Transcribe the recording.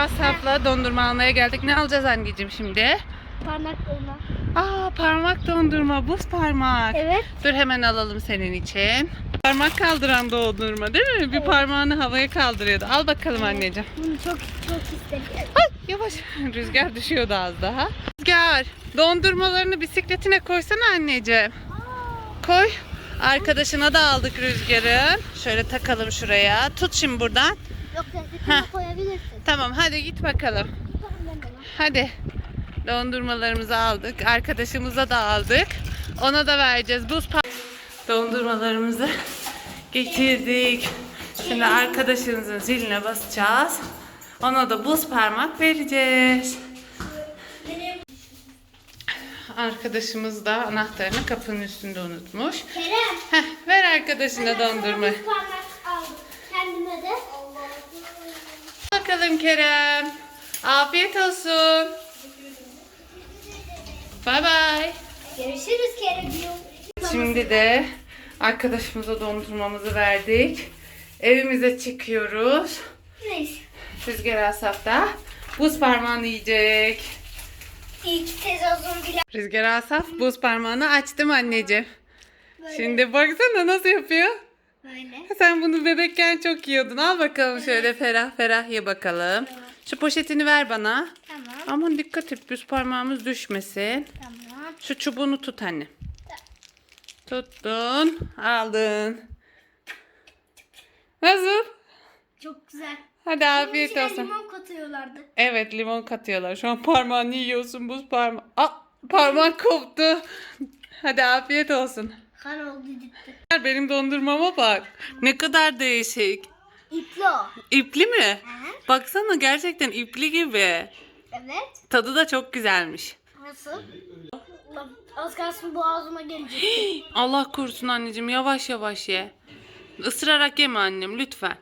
Asaf'la dondurma almaya geldik. Ne alacağız anneciğim şimdi? Parmaklarına. Aa parmak dondurma, buz parmak. Evet. Dur hemen alalım senin için. Parmak kaldıran dondurma değil mi? Bir parmağını havaya kaldırıyordu. Al bakalım anneciğim. Bunu çok çok isterim. Ay yavaş. Rüzgar düşüyordu az daha. Rüzgar dondurmalarını bisikletine koysana anneciğim. Koy. Arkadaşına da aldık Rüzgar'ın. Şöyle takalım şuraya. Tut şimdi buradan. Yok Heh. Tezgahına koyabilirsin. Tamam hadi git bakalım. Hadi. Dondurmalarımızı aldık. Arkadaşımıza da aldık. Ona da vereceğiz. Buz pa- Dondurmalarımızı getirdik. Şimdi arkadaşınızın ziline basacağız. Ona da buz parmak vereceğiz. Arkadaşımız da anahtarını kapının üstünde unutmuş. Kerem. Heh, ver arkadaşına dondurma. Bir parmak Bakalım Kerem. Afiyet olsun. Bay bay. Görüşürüz Kerem'ciğim. Şimdi de arkadaşımıza dondurmamızı verdik. Evimize çıkıyoruz. Neyse. Rüzgar Asaf da buz parmağını yiyecek. Uzun bile. Rüzgar Asaf buz parmağını açtım anneciğim. Böyle. Şimdi baksana nasıl yapıyor. Böyle. Sen bunu bebekken çok yiyordun. Al bakalım şöyle ferah ferah ye bakalım. Şu poşetini ver bana. Tamam. Aman dikkat et buz parmağımız düşmesin. Tamam. Şu çubuğunu tut anne. Tuttun. Aldın. Nasıl? Çok güzel. Hadi afiyet İçine olsun. limon katıyorlardı. Evet limon katıyorlar. Şu an parmağını yiyorsun buz parmağı. Aa, parmak koptu. Hadi afiyet olsun. Kan oldu gitti. Benim dondurmama bak. Ne kadar değişik. İpli o. İpli mi? Hı. Baksana gerçekten ipli gibi. Evet. Tadı da çok güzelmiş. Nasıl? Az kalsın boğazıma gelecek. Allah korusun anneciğim yavaş yavaş ye. Isırarak yeme annem lütfen.